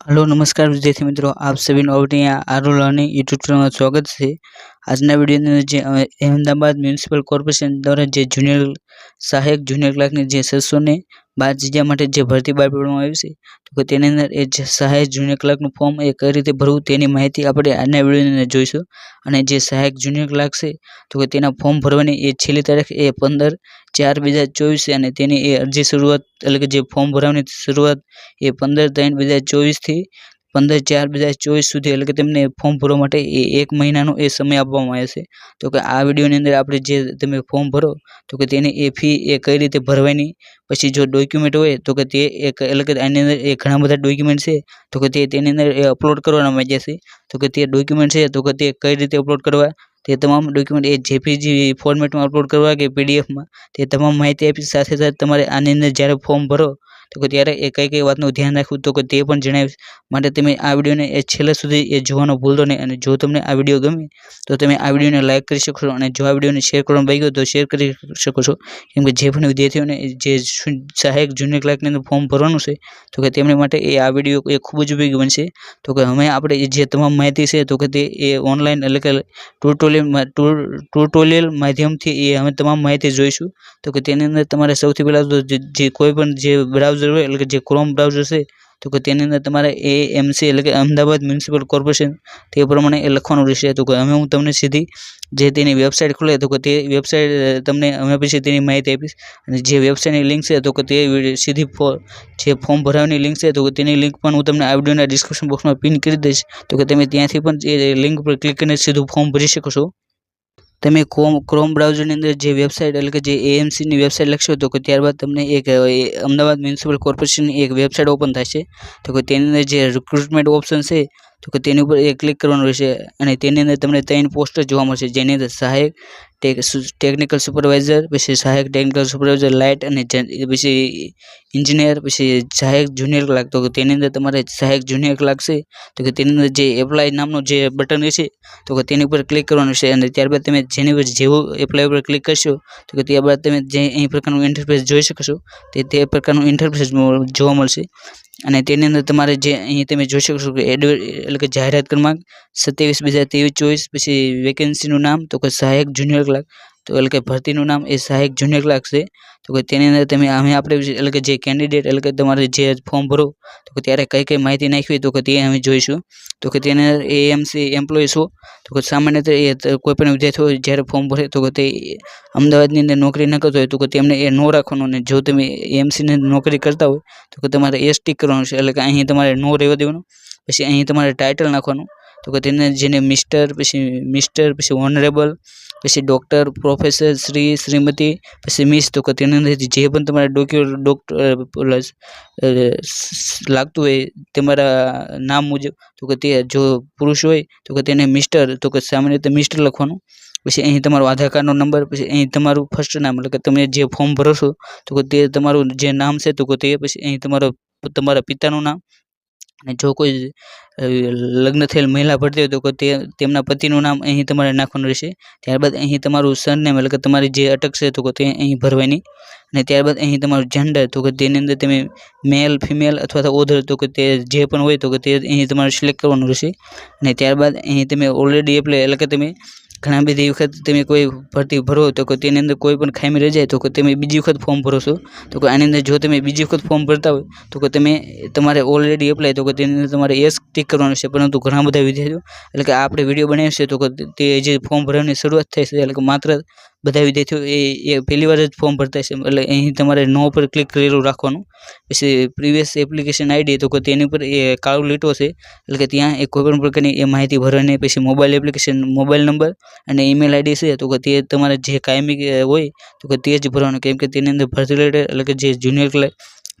Hello નમસ્કાર વિદ્યાર્થી મિત્રો. આપ સભી નવનિયા આરો લર્નિંગ યુટ્યુબ ચેનલમાં સ્વાગત છે. આજના વિડીયોની જે અમદાવાદ મ્યુનિસિપલ કોર્પોરેશન દ્વારા જે જુનિયર સહાયક, જુનિયર ક્લાર્કની જે છસો બાર જગ્યા માટે જે ભરતી બહાર પાડવામાં આવી છે, તો તેની અંદર એ જે સહાયક, જુનિયર ક્લાર્કનું ફોર્મ એ કઈ રીતે ભરવું તેની માહિતી આપણે આજના વિડીયોની અંદર જોઈશું. અને જે સહાયક, જુનિયર ક્લાર્ક છે, તો તેના ફોર્મ ભરવાની એ છેલ્લી તારીખ એ પંદર ચાર બે હજાર ચોવીસ અને તેની એ અરજી શરૂઆત, એટલે કે જે ફોર્મ ભરવાની શરૂઆત એ પંદર ત્રણ બે હજાર ચોવીસથી પંદર ચાર બે હજાર ચોવીસ સુધી એટલે કે તેમને ફોર્મ ભરવા માટે એ એક મહિનાનો એ સમય આપવામાં આવે છે. તો કે આ વિડીયોની અંદર આપણે જે તમે ફોર્મ ભરો, તો કે તેની એ ફી એ કઈ રીતે ભરવાની, પછી જો ડોક્યુમેન્ટ હોય, તો કે તે એક એટલે કે આની અંદર એ ઘણા બધા ડોક્યુમેન્ટ છે, તો કે તે તેની અંદર એ અપલોડ કરવાના માંગ્યા છે. તો કે તે ડોક્યુમેન્ટ છે, તો કે તે કઈ રીતે અપલોડ કરવા, તે તમામ ડોક્યુમેન્ટ એ જેપીજી ફોર્મેટમાં અપલોડ કરવા કે પીડીએફમાં તે તમામ માહિતી આપી સાથે સાથે તમારે આની અંદર જ્યારે ફોર્મ ભરો તો કે ત્યારે એ કઈ કઈ વાતનું ધ્યાન રાખવું તો કે તે પણ જણાવીશ માટે તમે આ વિડીયોને એ છેલ્લે સુધી એ જોવાનો ભૂલતો નહીં. અને જો તમને આ વીડિયો ગમે તો તમે આ વિડીયોને લાઇક કરી શકો છો અને જો આ વિડીયોને શેર કરવાનું ભાઈ ગયો તો શેર કરી શકો છો. કેમ કે જે પણ વિદ્યાર્થીઓને જે સહાયક જુનિયર ક્લાર્કની અંદર ફોર્મ ભરવાનું છે તો કે તેમની માટે એ આ વીડિયો એ ખૂબ જ ઉપયોગી બનશે. તો કે અમે આપણે જે તમામ માહિતી છે તો કે તે એ ઓનલાઈન એટલે કે ટ્યુટોરિયલ ટ્યુટોરિયલ માધ્યમથી એ અમે તમામ માહિતી જોઈશું. તો કે તેની અંદર તમારે સૌથી પહેલાં તો જે કોઈ પણ જે બ્રાઉઝર હોય, એટલે કે જે ક્રોમ બ્રાઉઝર છે, તો કે તેની અંદર તમારે એ એમસી એટલે કે અમદાવાદ મ્યુનિસિપલ કોર્પોરેશન તે પ્રમાણે એ લખવાનું રહેશે. તો કે અમે હું તમને સીધી જે તેની વેબસાઇટ ખોલે, તો કે તે વેબસાઇટ તમને અમે પછી તેની માહિતી આપીશ. અને જે વેબસાઇટની લિંક છે, તો કે તે સીધી જે ફોર્મ ભરાવાની લિંક છે, તો કે તેની લિંક પણ હું તમને આ વિડીયોના ડિસ્ક્રિપ્શન બોક્સમાં પિન કરી દઈશ. તો કે તમે ત્યાંથી પણ એ લિંક પર ક્લિક કરીને સીધું ફોર્મ ભરી શકો છો. તમે ક્રોમ ક્રોમ બ્રાઉઝરની અંદર જે વેબસાઇટ એટલે કે જે એએમસીની વેબસાઇટ લખશો તો કે ત્યારબાદ તમને એક અમદાવાદ મ્યુનિસિપલ કોર્પોરેશનની એક વેબસાઇટ ઓપન થશે. તો કે તેની અંદર જે રિક્રુટમેન્ટ ઓપ્શન છે તો કે તેની ઉપર એ ક્લિક કરવાનું રહેશે અને તેની અંદર તમને ત્રણ પોસ્ટર જોવા મળશે. જેની અંદર સહાયક ટેક ટેકનિકલ સુપરવાઇઝર પછી સહાયક ટેકનિકલ સુપરવાઇઝર લાઇટ અને પછી ઇન્જિનિયર પછી સહાયક જુનિયર ક્લાર્ક તો કે તેની અંદર તમારે સહાયક જુનિયર ક્લાર્ક છે. તો કે તેની અંદર જે એપ્લાય નામનું જે બટન રહેશે, તો કે તેની ઉપર ક્લિક કરવાનું છે અને ત્યારબાદ તમે જેની ઉપર જેવું એપ્લાય ઉપર ક્લિક કરશો, તો કે ત્યારબાદ તમે જે અહીં પ્રકારનું ઇન્ટરફેસ જોઈ શકશો તે તે પ્રકારનું ઇન્ટરફેસ જોવા મળશે. અને તેની અંદર તમારે જે અહીં તમે જોઈ શકો છો કે એટલે કે જાહેરાત ક્રમાંક સત્યાવીસ બે હજાર ત્રેવીસ ચોવીસ, પછી વેકેન્સીનું નામ, તો કે સહાયક જુનિયર ક્લાર્ક તો એટલે કે ભરતીનું નામ એ સહાયક જુનિયર ક્લાર્ક છે. તો કે તેની અંદર તમે અમે આપણે એટલે કે જે કેન્ડિડેટ એટલે કે તમારે જે ફોર્મ ભરો, તો કે ત્યારે કઈ કઈ માહિતી નાખવી તો કે તે અમે જોઈશું. તો કે તેને એ એએમસી એમ્પ્લોયી છો, તો કે સામાન્ય રીતે કોઈ પણ વિદ્યાર્થીઓ જ્યારે ફોર્મ ભરે તો કે તે અમદાવાદની અંદર નોકરી ન કરતો હોય તો કે તેમને એ નો રાખવાનું અને જો તમે એએમસીની નોકરી કરતા હોય તો કે તમારે એ સ્ટીક કરવાનું છે. એટલે કે અહીં તમારે નો રહેવા દેવાનું, પછી અહીં તમારે ટાઇટલ નાખવાનું. તો કે તેને જેને મિસ્ટર પછી મિસ્ટર પછી ઓનરેબલ પછી ડૉક્ટર પ્રોફેસર શ્રી શ્રીમતી પછી મિસ તો કે તેની અંદરથી જે પણ તમારે ડોક્યુ ડોક્ટર પ્લસ લાગતું હોય તમારા નામ મુજબ તો કે તે જો પુરુષ હોય તો કે તેને મિસ્ટર તો કે સામાન્ય રીતે મિસ્ટર લખવાનું પછી અહીં તમારો આધાર કાર્ડનો નંબર પછી અહીં તમારું ફર્સ્ટ નામ એટલે કે તમે જે ફોર્મ ભરો છો, તો કે તે તમારું જે નામ છે, તો કે તે પછી અહીં તમારો, તમારા પિતાનું નામ અને જો કોઈ લગ્ન થયેલ મહિલા ભરતી હોય તો તે, તેમના પતિનું નામ અહીં તમારે નાખવાનું રહેશે. ત્યારબાદ અહીં તમારું સરનેમ એટલે કે તમારી જે અટક છે તો કે તે અહીં ભરવાની. અને ત્યારબાદ અહીં તમારું જેન્ડર તો કે તેની અંદર તમે મેલ ફિમેલ અથવા તો ઓધર તો કે તે જે પણ હોય તો કે તે અહીં તમારે સિલેક્ટ કરવાનું રહેશે. અને ત્યારબાદ અહીં તમે ઓલરેડી એપ્લાય એટલે કે તમે ઘણા બધી વખત તમે કોઈ ભરતી ભરો તો કે તેની અંદર કોઈ પણ ખામી રહી જાય તો કે તમે બીજી વખત ફોર્મ ભરો છો. તો કે આની અંદર જો તમે બીજી વખત ફોર્મ ભરતા હોય તો કે તમે તમારે ઓલરેડી એપ્લાય તો કે તેની અંદર તમારે એસ ટીક કરવાનું છે. પરંતુ ઘણા બધા વિદ્યાર્થીઓ એટલે કે આપણે વીડિયો બનાવીએ છીએ તો કે તે જે ફોર્મ ભરવાની શરૂઆત થઈ છે એટલે કે માત્ર બધા વિદ્યાર્થીઓ એ એ પહેલી વાર જ ફોર્મ ભરતા છે એટલે અહીં તમારે નો પર ક્લિક કરેલું રાખવાનું. પછી પ્રીવિયસ એપ્લિકેશન આઈડી તો કે તેની ઉપર એ કાળું લીટો છે એટલે કે ત્યાં એ કોઈપણ પ્રકારની એ માહિતી ભરવાની, પછી મોબાઈલ એપ્લિકેશન મોબાઈલ નંબર અને ઈમેલ આઈડી છે, તો કે તે તમારે જે કાયમી હોય તો કે તે જ ભરવાનું. કેમ કે તેની અંદર ભરતી એટલે કે જે જુનિયર ક્લાર્ક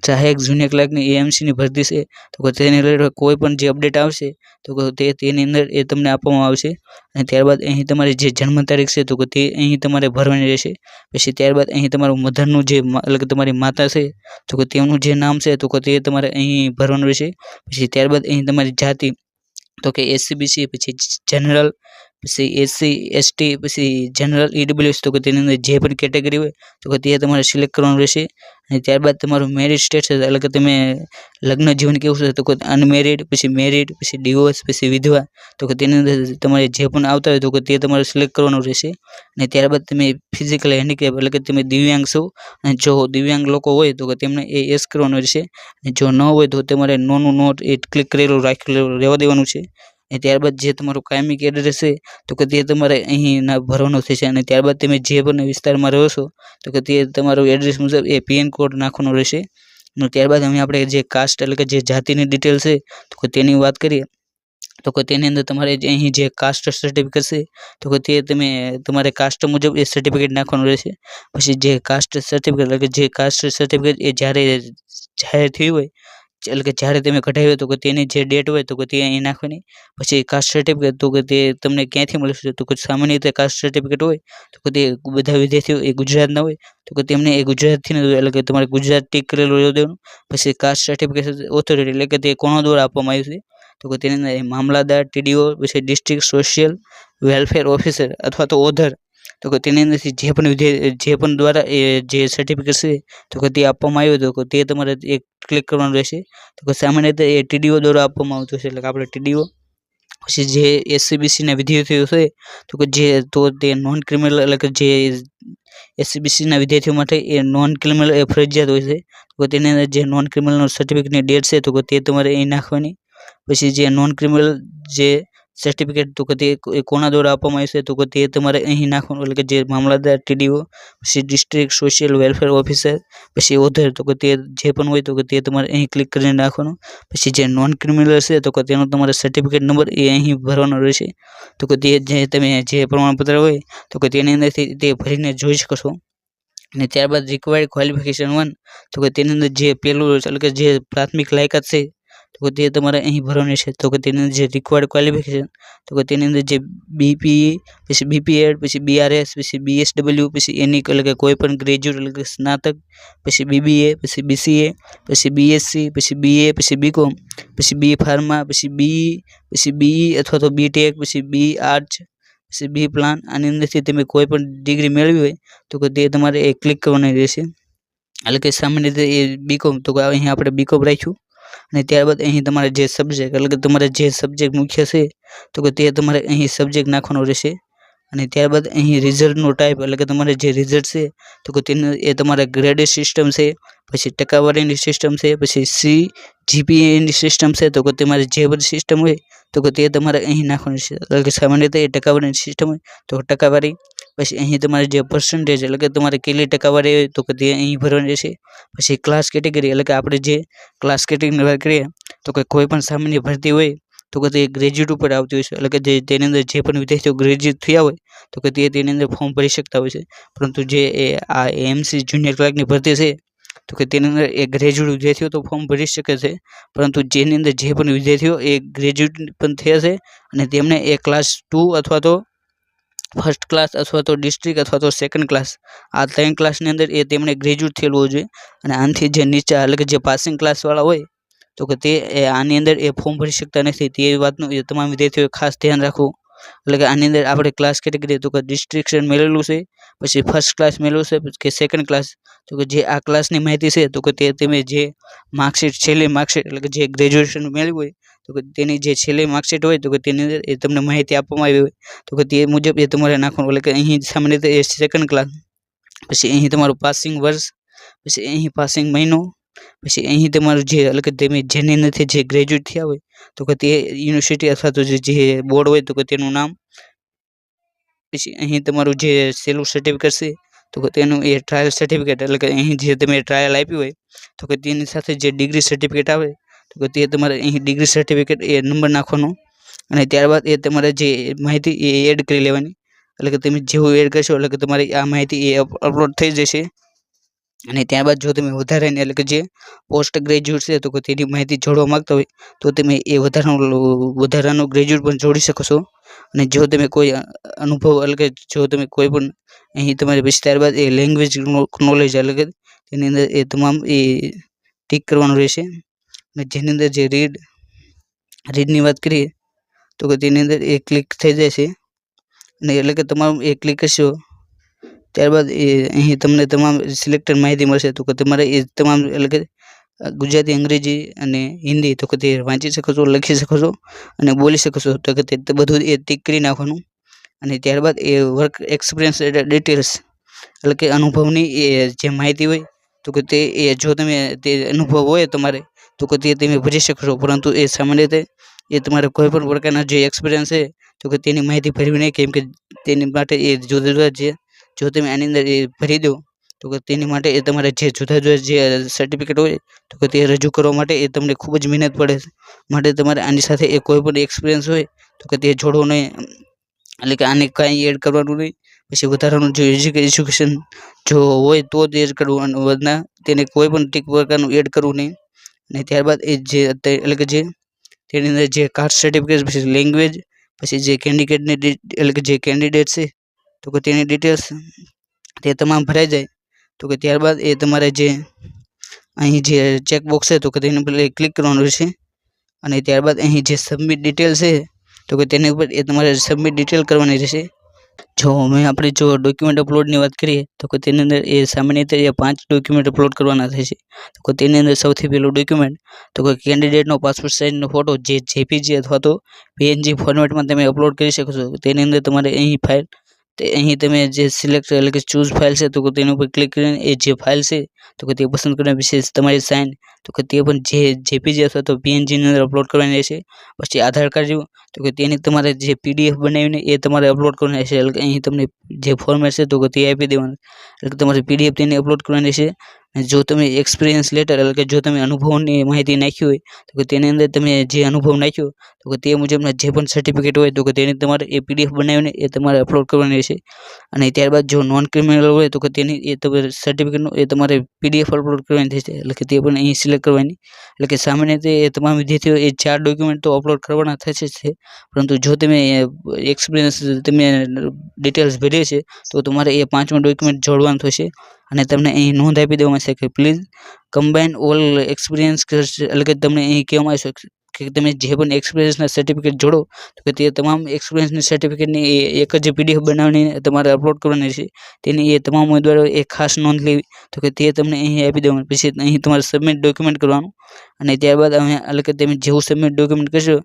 સહાયક જુનિયર ક્લાર્કની એએમસીની ભરતી છે, તો તેની રિલેટેડ કોઈ પણ જે અપડેટ આવશે, તો તે તેની અંદર એ તમને આપવામાં આવશે. અને ત્યારબાદ અહીં તમારી જે જન્મ તારીખ છે, તો તે અહીં તમારે ભરવાની રહેશે. પછી ત્યારબાદ અહીં તમારું મધરનું જે એટલે કે તમારી માતા છે, તો કે તેમનું જે નામ છે, તો કે તે તમારે અહીં ભરવાનું રહેશે. પછી ત્યારબાદ અહીં તમારી જાતિ, તો કે એસસીબીસી પછી જનરલ પછી એસસી એસટી પછી જનરલ ઈડબ્લ્યુએસ તો કે તેની અંદર જે પણ કેટેગરી હોય તો કે તે તમારે સિલેક્ટ કરવાનું રહેશે. અને ત્યારબાદ તમારું મેરિડ સ્ટેટસ એટલે કે તમે લગ્ન જીવન કેવું છે, તો કે અનમેરિડ પછી મેરિડ પછી ડિવોર્સ પછી વિધવા, તો કે તેની અંદર તમારે જે પણ આવતા હોય તો કે તે તમારે સિલેક્ટ કરવાનું રહેશે. અને ત્યારબાદ તમે ફિઝિકલ હેન્ડીકેપ એટલે કે તમે દિવ્યાંગ છો, અને જો દિવ્યાંગ લોકો હોય તો કે તેમને એ એસ કરવાનું રહેશે. અને જો ન હોય તો તમારે નોનું નોટ એ ક્લિક કરેલું રાખી રહેવા દેવાનું છે. અને ત્યારબાદ જે તમારું કાયમિક એડ્રેસ છે તો કે તે તમારે અહીં ના ભરવાનું થશે અને ત્યારબાદ તમે જે પણ વિસ્તારમાં રહો છો, તો કે તે તમારું એડ્રેસ મુજબ એ પીએન કોડ નાખવાનો રહેશે. અને ત્યારબાદ અમે આપણે જે કાસ્ટ એટલે કે જે જાતિની ડિટેલ છે, તો કે તેની વાત કરીએ, તો કે તેની અંદર તમારે અહીં જે કાસ્ટ સર્ટિફિકેટ છે, તો કે તે તમે, તમારે કાસ્ટ મુજબ એ સર્ટિફિકેટ નાખવાનું રહેશે. પછી જે કાસ્ટ સર્ટિફિકેટ એટલે કે જે કાસ્ટ સર્ટિફિકેટ એ જ્યારે જાહેર થયું હોય એટલે કે જ્યારે તમે કઢાવ્યો તો કે તેની જે ડેટ હોય તો કે તે અહીં નાખવાની. પછી કાસ્ટ સર્ટિફિકેટ તો કે તે તમને ક્યાંથી મળશે? તો કે સામાન્ય રીતે કાસ્ટ સર્ટિફિકેટ હોય તો કે તે બધા વિદ્યાર્થીઓ એ ગુજરાતના હોય તો કે તેમને એ ગુજરાતથી નથી એટલે કે તમારે ગુજરાત ટીક કરેલું દેવાનું. પછી કાસ્ટ સર્ટિફિકેટ ઓથોરિટી એટલે કે તે કોના દ્વારા આપવામાં આવ્યું છે? તો કે તેની મામલાદાર ટીડીઓ પછી ડિસ્ટ્રિક્ટ સોશિયલ વેલફેર ઓફિસર અથવા તો ઓધર તો કે તેની અંદરથી જે પણ જે પણ દ્વારા એ જે સર્ટિફિકેટ છે, તો કે તે આપવામાં આવ્યું તો તે તમારે એક ક્લિક કરવાનું રહેશે. તો કે સામાન્ય રીતે એ ટીડીઓ દ્વારા આપવામાં આવતું છે એટલે કે આપણે ટીડીઓ પછી જે એસસીબીસીના વિદ્યાર્થીઓ છે, તો કે જે, તો તે નોન ક્રિમિનલ એટલે કે જે એસસીબીસીના વિદ્યાર્થીઓ માટે એ નોન ક્રિમિનલ એ ફરજિયાત હોય છે. તો તેની અંદર જે નોન ક્રિમિનલ સર્ટિફિકેટની ડેટ છે, તો તે તમારે અહીં નાખવાની. પછી જે નોન ક્રિમિનલ જે સર્ટિફિકેટ તો કે તે કોના દ્વારા આપવામાં આવશે તો કે તે તમારે અહીં નાખવાનું? એટલે કે જે મામલતદાર ટીડીઓ પછી ડિસ્ટ્રિક્ટ સોશિયલ વેલફેર ઓફિસર પછી ઓધર તો કે તે જે પણ હોય તો કે તે તમારે અહીં ક્લિક કરીને નાખવાનું. પછી જે નોન ક્રિમિનલ છે, તો કે તેનો તમારે સર્ટિફિકેટ નંબર એ અહીં ભરવાનો રહેશે. તો કે તે જે તમે જે પ્રમાણપત્ર હોય, તો કે તેની અંદરથી તે ભરીને જોઈ શકો અને ત્યારબાદ રિક્વાયર્ડ ક્વોલિફિકેશન વન તો કે તેની અંદર જે પેલું, એટલે કે જે પ્રાથમિક લાયકાત છે તો કે તે તમારે અહીં ભરવાની છે તો કે તેની અંદર જે રિક્વાયર્ડ ક્વોલિફિકેશન તો કે તેની અંદર જે બીપીઈ પછી બીપીએડ પછી બીઆરએસ પછી બીએસડબલ્યુ પછી એની એટલે કે કોઈ પણ ગ્રેજ્યુએટ એટલે કે સ્નાતક પછી બીબીએ પછી બીસીએ પછી બીએસસી પછી બીએ પછી બીકોમ પછી બી ફાર્મા પછી બી પછી બી અથવા તો બીટેક પછી બી આર્ટ્સ પછી બી પ્લાન આની અંદરથી તમે કોઈ પણ ડિગ્રી મેળવી હોય તો કે તે તમારે એ ક્લિક કરવાની રહેશે એટલે કે સામાન્ય રીતે એ બીકોમ તો કે અહીં આપણે બીકોમ રાખ્યું અને ત્યારબાદ અહીં તમારે જે સબ્જેક્ટ એટલે કે તમારે જે સબ્જેક્ટ મુખ્ય છે, તો કે તે તમારે અહીં સબ્જેક્ટ નાખવાનો રહેશે. અને ત્યારબાદ અહીં રિઝલ્ટનો ટાઈપ એટલે કે તમારે જે રિઝલ્ટ છે, તો કે તેને, એ તમારે ગ્રેડ સિસ્ટમ છે, પછી ટકાવારીની સિસ્ટમ છે, પછી સી જીપીએની સિસ્ટમ છે, તો કે તમારે જે બધી સિસ્ટમ હોય, તો કે તે તમારે અહીં નાખવાની છે. એટલે કે સામાન્ય રીતે એ ટકાવારીની સિસ્ટમ હોય, તો ટકાવારી પછી અહીં તમારે જે પર્સન્ટેજ એટલે કે તમારે કેટલી ટકાવારી હોય તો કે તે અહીં ભરવાની રહેશે. પછી ક્લાસ કેટેગરી એટલે કે આપણે જે ક્લાસ કેટેગરીની વાત કરીએ, તો કે કોઈ પણ સામાન્ય ભરતી હોય, તો કે તે ગ્રેજ્યુએટ ઉપર આવતી હોય છે. એટલે કે જે તેની અંદર જે પણ વિદ્યાર્થીઓ ગ્રેજ્યુએટ થયા હોય, તો કે તે તેની અંદર ફોર્મ ભરી શકતા હોય છે. પરંતુ જે એ આ એમસી જુનિયર ક્લાર્કની ભરતી છે, તો કે તેની અંદર એ ગ્રેજ્યુએટ વિદ્યાર્થીઓ તો ફોર્મ ભરી શકે છે. પરંતુ જેની અંદર જે પણ વિદ્યાર્થીઓ એ ગ્રેજ્યુએટ પણ થયા છે અને તેમને એ ક્લાસ ટુ અથવા તો ફર્સ્ટ ક્લાસ અથવા તો ડિસ્ટ્રિક્ટ અથવા તો સેકન્ડ ક્લાસ આ ત્રણ ક્લાસની અંદર એ તેમણે ગ્રેજ્યુએટ થયેલું હોવું જોઈએ. અને આનાથી જે નીચે, એટલે કે જે પાસિંગ ક્લાસવાળા હોય, તો કે તે એ આની અંદર એ ફોર્મ ભરી શકતા નથી. તે વાતનું એ તમામ વિદ્યાર્થીઓએ ખાસ ધ્યાન રાખવું. એટલે કે આની અંદર આપણે ક્લાસ કેટેગરી તો કે ડિસ્ટ્રિક્શન મેળવેલું છે, પછી ફર્સ્ટ ક્લાસ મેળવ્યું છે કે સેકન્ડ ક્લાસ તો કે જે આ ક્લાસની માહિતી છે, તો કે તે તમે જે માર્કશીટ છેલ્લી માર્કશીટ એટલે કે જે ગ્રેજ્યુએશન મેળવ્યું હોય તો કે તેની જે છેલ્લી માર્કશીટ હોય તો કે તેની અંદર એ તમને માહિતી આપવામાં આવી હોય. તો કે તે મુજબ એ તમારે નાખવાનું એટલે કે અહીં સામાન્ય રીતે એ સેકન્ડ ક્લાસ પછી અહીં તમારું પાસિંગ વર્ષ, પછી અહીં પાસિંગ મહિનો, પછી અહીં તમારું જે, એટલે કે તમે જેની અંદરથી જે ગ્રેજ્યુએટ થયા હોય, તો કે તે યુનિવર્સિટી અથવા તો જે બોર્ડ હોય તો કે તેનું નામ, પછી અહીં તમારું જે સેલું સર્ટિફિકેટ છે, તો કે તેનું એ ટ્રાયલ સર્ટિફિકેટ એટલે કે અહીં જે તમે ટ્રાયલ આપ્યું હોય, તો કે તેની સાથે જે ડિગ્રી સર્ટિફિકેટ આવે તો કે તે તમારે અહીં ડિગ્રી સર્ટિફિકેટ એ નંબર નાખવાનો અને ત્યારબાદ એ તમારે જે માહિતી એ એડ કરી લેવાની. એટલે કે તમે જેવું એડ કરશો એટલે કે તમારી આ માહિતી એ અપલોડ થઈ જશે. અને ત્યારબાદ જો તમે વધારે એટલે કે જે પોસ્ટ ગ્રેજ્યુએટ છે તો કે તેની માહિતી જોડવા માગતા હોય તો તમે એ વધારાનું વધારાનું ગ્રેજ્યુએટ પણ જોડી શકો છો. અને જો તમે કોઈ અનુભવ એટલે કે જો તમે કોઈ પણ અહીં તમારે પછી ત્યારબાદ એ લેંગ્વેજ નોલેજ એટલે કે તેની અંદર એ તમામ એ ટીક કરવાનું રહેશે. અને જેની અંદર જે રીડ રીડની વાત કરીએ, તો કે તેની અંદર એ ક્લિક થઈ જાય છે. અને એટલે કે તમારું એ ક્લિક કરશો ત્યારબાદ એ અહીં તમને તમામ સિલેક્ટેડ માહિતી મળશે. તો કે તમારે એ તમામ એટલે કે ગુજરાતી, અંગ્રેજી અને હિન્દી, તો કે તે વાંચી શકો છો, લખી શકો છો અને બોલી શકો છો. તો કે તે બધું એ ટીક કરી નાખવાનું. અને ત્યારબાદ એ વર્ક એક્સપિરિયન્સ ડિટેલ્સ એટલે કે અનુભવની એ જે માહિતી હોય, તો કે તે એ જો તમે તે અનુભવ હોય તમારે તો કે તે તમે ભરી શકશો. પરંતુ એ સામાન્ય રીતે એ તમારે કોઈ પણ પ્રકારના જે એક્સપિરિયન્સ છે, તો કે તેની માહિતી ભરવી નહીં. કેમ કે તેની માટે એ જુદા જુદા જે, જો તમે આની અંદર એ ભરી દો, તો કે તેની માટે એ તમારે જે જુદા જુદા જે સર્ટિફિકેટ હોય, તો કે તે રજૂ કરવા માટે એ તમને ખૂબ જ મહેનત પડે માટે તમારે આની સાથે એ કોઈ પણ એક્સપિરિયન્સ હોય, તો કે તે જોડવો નહીં. એટલે કે આને કાંઈ એડ કરવાનું નહીં. પછી વધારાનું જો એજ્યુકેશન જો હોય તો જ એડ કરવું અને વધના તેને કોઈ પણ ટીક પ્રકારનું એડ કરવું નહીં. અને ત્યારબાદ એ જે એટલે કે જે, તેની અંદર જે કાસ્ટ સર્ટિફિકેટ પછી લેંગ્વેજ પછી જે કેન્ડિડેટની એટલે કે જે કેન્ડિડેટ છે, તો કે તેની ડિટેલ્સ તે તમામ ભરાઈ જાય. તો કે ત્યારબાદ એ તમારે જે, અહીં જે ચેકબોક્સ છે, તો કે તેની ઉપર ક્લિક કરવાનું છે અને ત્યારબાદ અહીં જે સબમિટ ડિટેલ છે, તો કે તેની ઉપર એ તમારે સબમિટ ડિટેલ કરવાની રહેશે. જો મેં આપણે જો ડોક્યુમેન્ટ અપલોડની વાત કરીએ, તો કે તેની અંદર એ સામાન્ય રીતે પાંચ ડોક્યુમેન્ટ અપલોડ કરવાના થશે તો કે તેની અંદર સૌથી પહેલું ડોક્યુમેન્ટ તો કે કેન્ડિડેટનો પાસપોર્ટ સાઇઝનો ફોટો જે જેપીજી અથવા તો પીએનજી ફોર્મેટમાં તમે અપલોડ કરી શકો છો, તેની અંદર તમારે અહીં ફાઇલ તે અહીં તમે જે સિલેક્ટ એટલે કે ચૂઝ ફાઇલ છે, તો તેના ઉપર ક્લિક કરીને એ જે ફાઇલ છે, તો કે તે પસંદ કરીને વિશેષ તમારી સાઇન તો કે તે પણ જે જેપીજી અથવા તો પીએનજીની અંદર અપલોડ કરવાની રહેશે. પછી આધાર કાર્ડ જેવું, તો કે તેની તમારે જે પીડીએફ બનાવીને એ તમારે અપલોડ કરવાની રહેશે. એટલે કે અહીં તમને જે ફોર્મેટ છે, તો કે તે આપી દેવાનું. એટલે કે તમારે પીડીએફ તેની અપલોડ કરવાની રહેશે. જો તમે એક્સપિરિયન્સ લેટર એટલે કે જો તમે અનુભવની માહિતી નાખી હોય, તો કે તેની અંદર તમે જે અનુભવ નાખ્યો, તો કે તે મુજબના જે પણ સર્ટિફિકેટ હોય, તો કે તેની તમારે એ પીડીએફ બનાવીને એ તમારે અપલોડ કરવાની રહેશે અને ત્યારબાદ જો નોન ક્રિમિનલ હોય, તો કે તેની એ તમારે સર્ટિફિકેટનું એ તમારે પીડીએફ અપલોડ કરવાની થશે. એટલે કે તે પણ અહીં સિલેક્ટ કરવાની. એટલે કે સામાન્ય રીતે એ તમામ વિદ્યાર્થીઓ એ ચાર ડોક્યુમેન્ટ તો અપલોડ કરવાના થશે જ છે. પરંતુ જો તમે એક્સપિરિયન્સ તમે ડિટેલ્સ ભરીએ છે, તો તમારે એ પાંચમા ડોક્યુમેન્ટ જોડવાનું થશે. અને તમને અહીં નોંધ આપી દેવામાં આવશે કે પ્લીઝ કમ્બાઈન ઓલ એક્સપિરિયન્સ એટલે કે તમને અહીં કહેવામાં આવશે કે તમે જે પણ એક્સપિરિયન્સના સર્ટિફિકેટ જોડો, તો કે તે તમામ એક્સપિરિયન્સની સર્ટિફિકેટની એક જ પીડીએફ બનાવીને તમારે અપલોડ કરવાની છે. તેની એ તમામ ઉમેદવારો એ ખાસ નોંધ લેવી, તો કે તે તમને અહીં આપી દેવાનું પછી અહીં તમારે સબમિટ ડોક્યુમેન્ટ કરવાનું અને ત્યારબાદ અમે એટલે કે તમે જેવું સબમિટ ડોક્યુમેન્ટ કરશો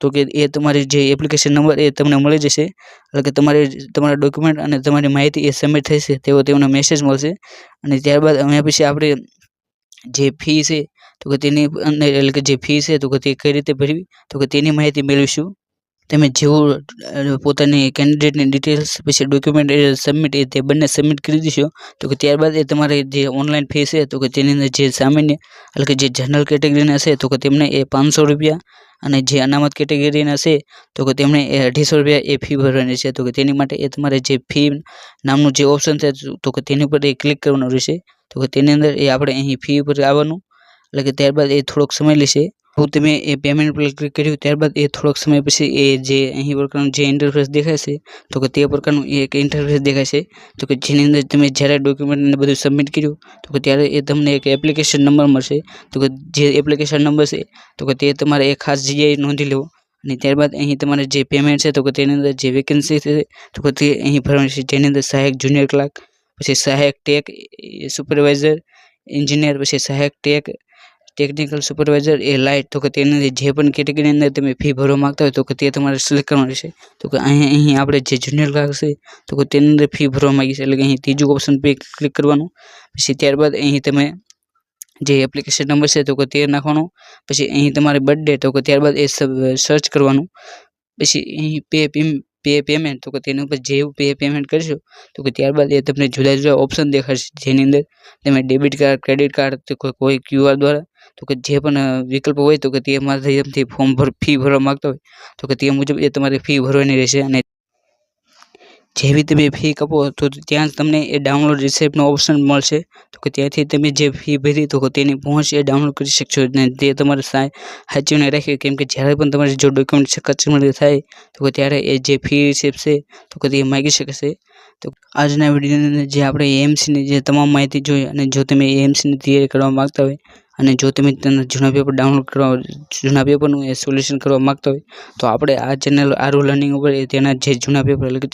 તો કે એ તમારી જે એપ્લિકેશન નંબર એ તમને મળી જશે. એટલે કે તમારે તમારા ડોક્યુમેન્ટ અને તમારી માહિતી એ સબમિટ થશે તેવો તેમને મેસેજ મળશે. અને ત્યારબાદ અમે પછી આપણે જે ફી છે, તો કે તેની એટલે કે જે ફી છે, તો કે તે કઈ રીતે ભરવી, તો કે તેની માહિતી મેળવીશું. તમે જેવું પોતાની કેન્ડિડેટની ડિટેલ્સ પછી ડોક્યુમેન્ટ સબમિટ એ તે બંને સબમિટ કરી દેશો. તો કે ત્યારબાદ એ તમારે જે ઓનલાઈન ફી છે, તો કે તેની અંદર જે સામાન્ય, એટલે કે જે જનરલ કેટેગરીના છે, તો કે તેમને એ પાંચસો રૂપિયા અને જે અનામત કેટેગરીના છે, તો કે તેમણે એ અઢીસો રૂપિયા એ ફી ભરવાની છે. તો કે તેની માટે એ તમારે જે ફી નામનું જે ઓપ્શન છે, તો કે તેની ઉપર એ ક્લિક કરવાનું રહેશે. તો કે તેની અંદર એ આપણે અહીં ફી ઉપર આવવાનું. એટલે કે ત્યારબાદ એ થોડોક સમય લેશે. હું તમે એ પેમેન્ટ પર ક્લિક કર્યું ત્યારબાદ એ થોડોક સમય પછી એ જે અહીં પ્રકારનું જે ઇન્ટરફેસ દેખાય છે તો કે તે પ્રકારનું એક ઇન્ટરફેસ દેખાય છે તો કે જેની અંદર તમે જ્યારે ડોક્યુમેન્ટને બધું સબમિટ કર્યું તો કે ત્યારે એ તમને એક એપ્લિકેશન નંબર મળશે તો કે જે એપ્લિકેશન નંબર છે તો કે તે તમારે એ ખાસ જગ્યાએ નોંધી લેવો અને ત્યારબાદ અહીં તમારે જે પેમેન્ટ છે તો કે તેની અંદર જે વેકેન્સી છે તો કે તે અહીં ભરવાની છે જેની અંદર સહાયક જુનિયર ક્લાર્ક પછી સહાયક ટેક સુપરવાઇઝર એન્જિનિયર પછી સહાયક ટેક ટેકનિકલ સુપરવાઇઝર એ લાઇટ તો કે તેની જે પણ કેટેગરીની અંદર તમે ફી ભરવા માંગતા હોય તો કે તે તમારે સિલેક્ટ કરવાનું રહેશે તો કે અહીં અહીં આપણે જે જુનિયર ક્લાર્ક છે તો કે તેની અંદર ફી ભરવા માંગી છે એટલે કે અહીં ત્રીજું ઓપ્શન પર ક્લિક કરવાનું. પછી ત્યારબાદ અહીં તમે જે એપ્લિકેશન નંબર છે, તો કે તે નાખવાનો. પછી અહીં તમારે બર્થડે તો કે ત્યારબાદ એ સર્ચ કરવાનું. પછી અહીં પે પે પેમેન્ટ તો કે તેની ઉપર જેવું પે પેમેન્ટ કરશો, તો કે ત્યારબાદ એ તમને જુદા જુદા ઓપ્શન દેખાશે જેની અંદર તમે ડેબિટ કાર્ડ ક્રેડિટ કાર્ડ તો કોઈ ક્યુઆર દ્વારા તો કે જે પણ વિકલ્પ હોય તો કે તે માધ્યમથી ફોર્મ ભર ફી ભરવા માગતા હોય, તો કે તે મુજબ એ તમારે ફી ભરવાની રહેશે અને જેવી તમે ફી કપો તો ત્યાં તમને એ ડાઉનલોડ રિસિપ્ટનો ઓપ્શન મળશે. તો કે ત્યાંથી તમે જે ફી ભરી તો તેની પહોંચ એ ડાઉનલોડ કરી શકશો અને તે તમારે સાચવીને રાખી. કેમ કે જ્યારે પણ તમારે જો ડોક્યુમેન્ટ કચેરી થાય, તો કે ત્યારે એ જે ફી રિસિપ્ટ છે, તો કે તે માગી શકશે. તો આજના વિડીયોની જે આપણે એએમસીની જે તમામ માહિતી જોઈ અને જો તમે એએમસીની તૈયારી કરવા માગતા હોય અને જો તમે તેના જૂના પેપર ડાઉનલોડ કરવા, જૂના પેપરનું એ સોલ્યુશન કરવા માગતા હોય, તો આપણે આ ચેનલ આરુ લર્નિંગ ઉપર તેના જે જૂના પેપર એટલે કે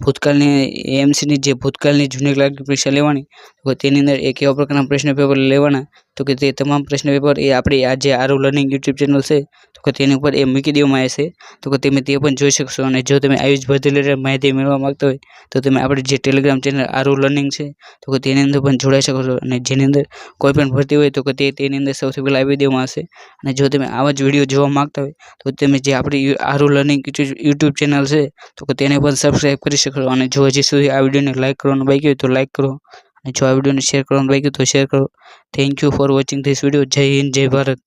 ભૂતકાળની એમસીની જે ભૂતકાળની જૂની ક્લાર્કની પરીક્ષા લેવાની, તો તેની અંદર એક કેવા પ્રકારના પ્રશ્ન પેપર લેવાના, તો કે તે તમામ પ્રશ્ન પેપર એ આપણી આ જે આરુ લર્નિંગ યુટ્યુબ ચેનલ છે, તો કે તેની ઉપર એ મૂકી દેવામાં આવે છે, તો કે તમે તે પણ જોઈ શકશો. અને જો તમે આવી જ ભરતી રિલેટેડ માહિતી મેળવવા માંગતા હોય, તો તમે આપણી જે ટેલિગ્રામ ચેનલ આરુ લર્નિંગ છે, તો કે તેની અંદર પણ જોડાઈ શકો છો. અને જેની અંદર કોઈ પણ ભરતી હોય, તો કે તે તેની અંદર સૌથી પહેલાં આવી દેવામાં આવશે. અને જો તમે આવા જ વીડિયો જોવા માગતા હોય, તો તમે જે આપણી આરુ લર્નિંગ યુટ્યુબ ચેનલ છે, તો કે તેને પણ સબસ્ક્રાઈબ કરી શકો અને જો હજી સુધી આ વિડીયોને લાઇક કરવાનું બાકી હોય તો લાઇક કરો. અને જો આ વિડીયોને શેર કરવાનું બાકી તો શેર કરો. Thank you for watching this video જય હિન્દ, જય ભારત.